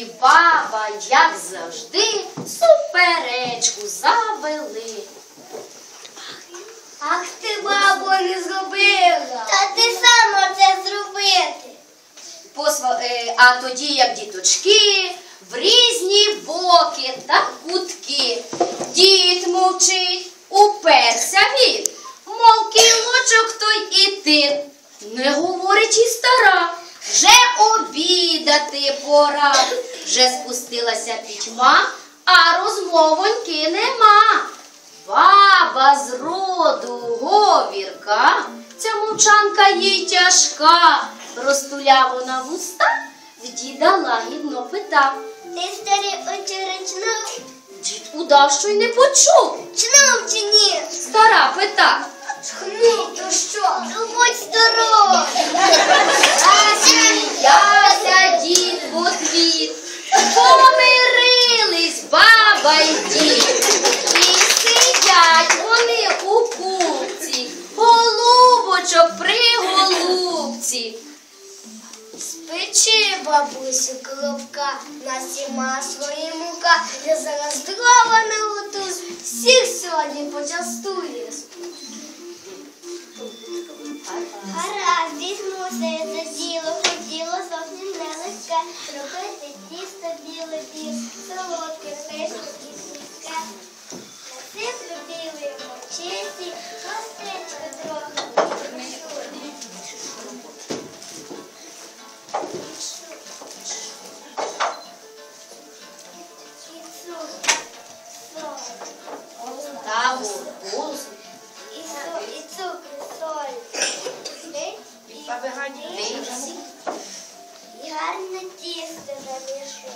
і баба, як завжди, суперечку завели. Ах ти, бабо, не зробила. Та ти сама це зробити. Посва- е, А тоді, як діточки, в різні боки та кутки. Дід мовчить, уперся він, мов кілочок той і ти. Не говорить і стара, вже обідати пора. Вже спустилася пітьма, а розмовоньки нема. Баба з роду говірка, ця мовчанка їй тяжка. Розтуля вона вуста, в діда лагідно питав. Ти старий очеречнув? Дід удав, що й не почув. Чнув чи ні? Стара пита. Чхнув, то що? Ну будь здоровий. Засміявся дід в отвіт. Помирились баба й дід. І сидять вони у купці, голубочок при голубці. Спечи, бабусю, колобка, на сіма свої мука. Я зараз дрова наготую, всіх сьогодні почастую. Гаразд, візьмуся я за діло, хотіло зовсім нелегке. Робити тісто і, Вийшов. і гарне тісто замішу.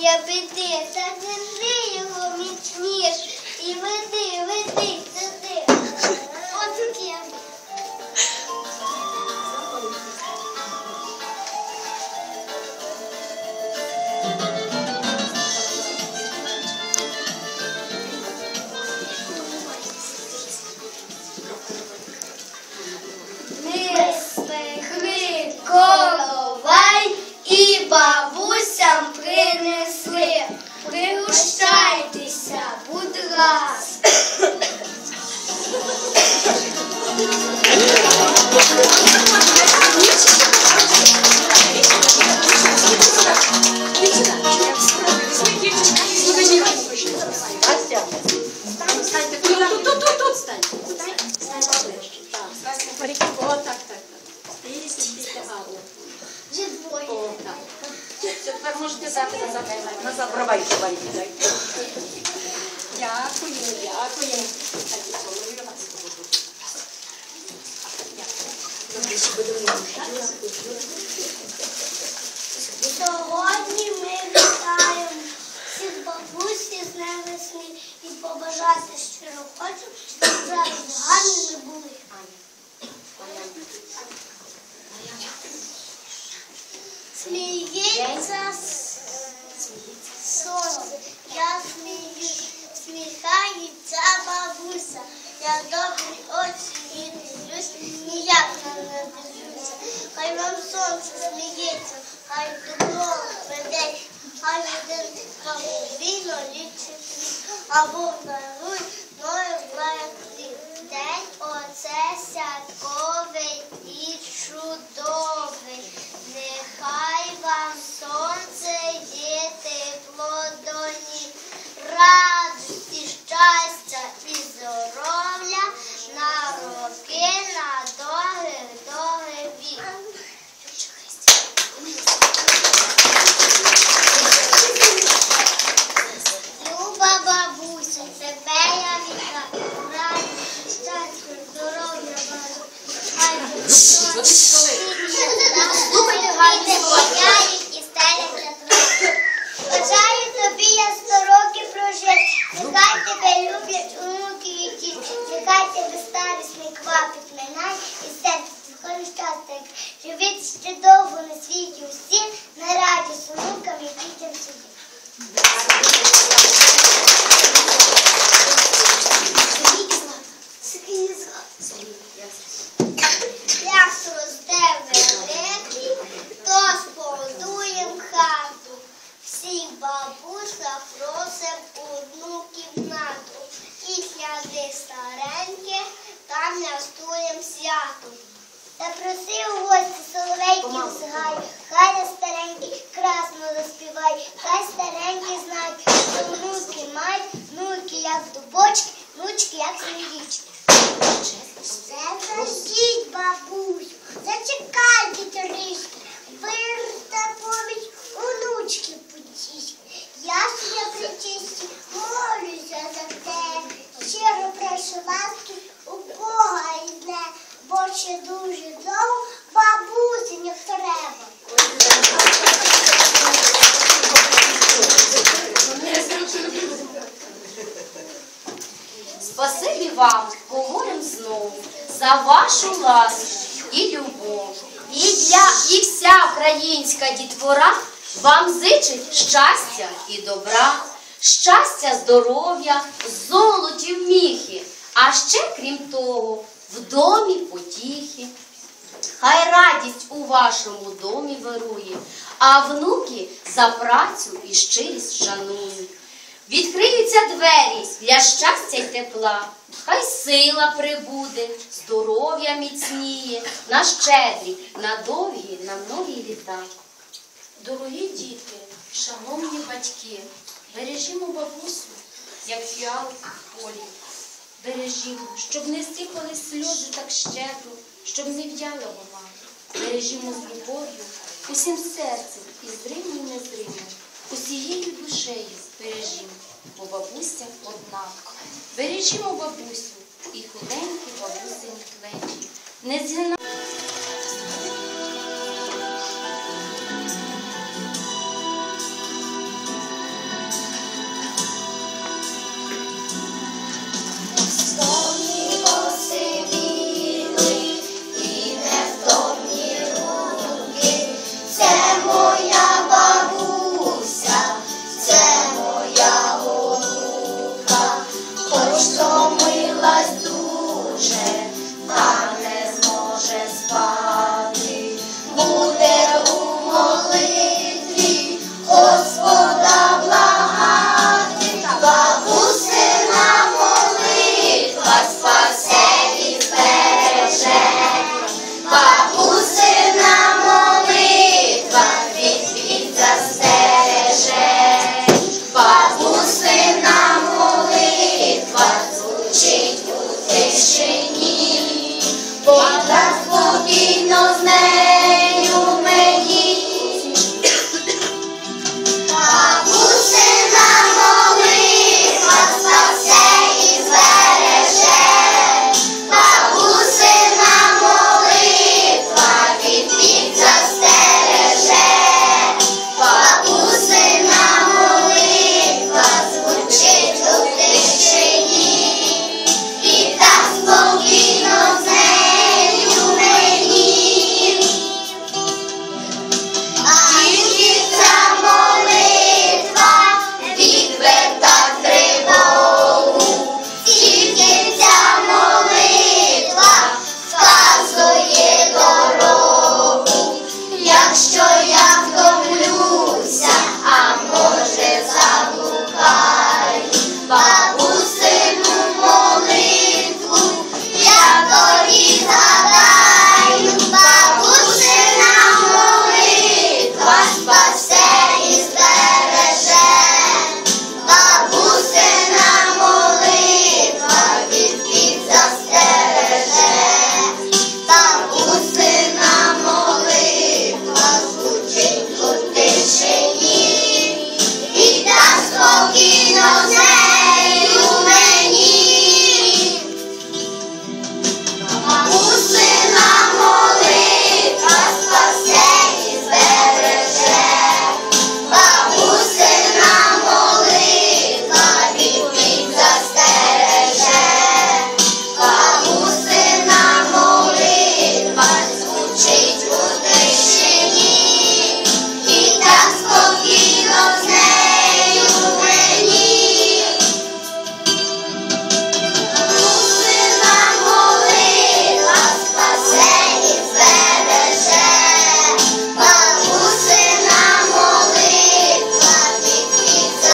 Я біди. Та держи його міцніш. І веди, веди сюди. От Сьогодні ми вітаємо всіх бабусі з днем і побажати щиро хочу, щоб зараз гарні не були. Сміється сонце, я сміюсь, сміхається бабуся. я добрі очі Sevmem sonsuz milliyetim. Haydın ol beden. Haydın kabul bin o lütfü. Abonlarım noyumlar. Dert o ses yakko ve ilk şu. Щастя, здоров'я. Слухайте гарні і стеляться. Бажаю тобі я сто років. Нехай тебе люблять онуки і. Нехай тебе старість не квапить і серце тихо щастя. Живіть ще довго на світі усі, стареньких там лястуєм свято. Та проси у гості соловейків згай, хай на старенький красно заспівай, хай старенькі знають, що внуки мають, внуки як дубочки, внучки як свинічки. Зажіть, бабусю, зачекайте трішки, вирта повідь онучки потішки. Я ж я причисті, молюся за те, щиро прошу ласки у Бога йде, бо ще дуже довго бабусі не треба. Спасибі вам, говорим знову, за вашу ласку і любов. І для і вся українська дітвора вам зичить щастя і добра, щастя, здоров'я, золотів міхи, а ще, крім того, в домі потіхи. Хай радість у вашому домі вирує, а внуки за працю і щирість шанують. Відкриються двері для щастя й тепла, хай сила прибуде, здоров'я міцніє, на щедрі, на довгі, на многі літа. Дорогі діти, шановні батьки, бережімо бабусю, як фіалку в полі. Бережімо, щоб не сипали сльози так щедро, щоб не в'яла вона. Бережімо з любов'ю, усім серцем і зримом, і незримом, усією душею бережімо, бо бабуся одна. Бережімо бабусю і худенькі бабусині плечі. Не згина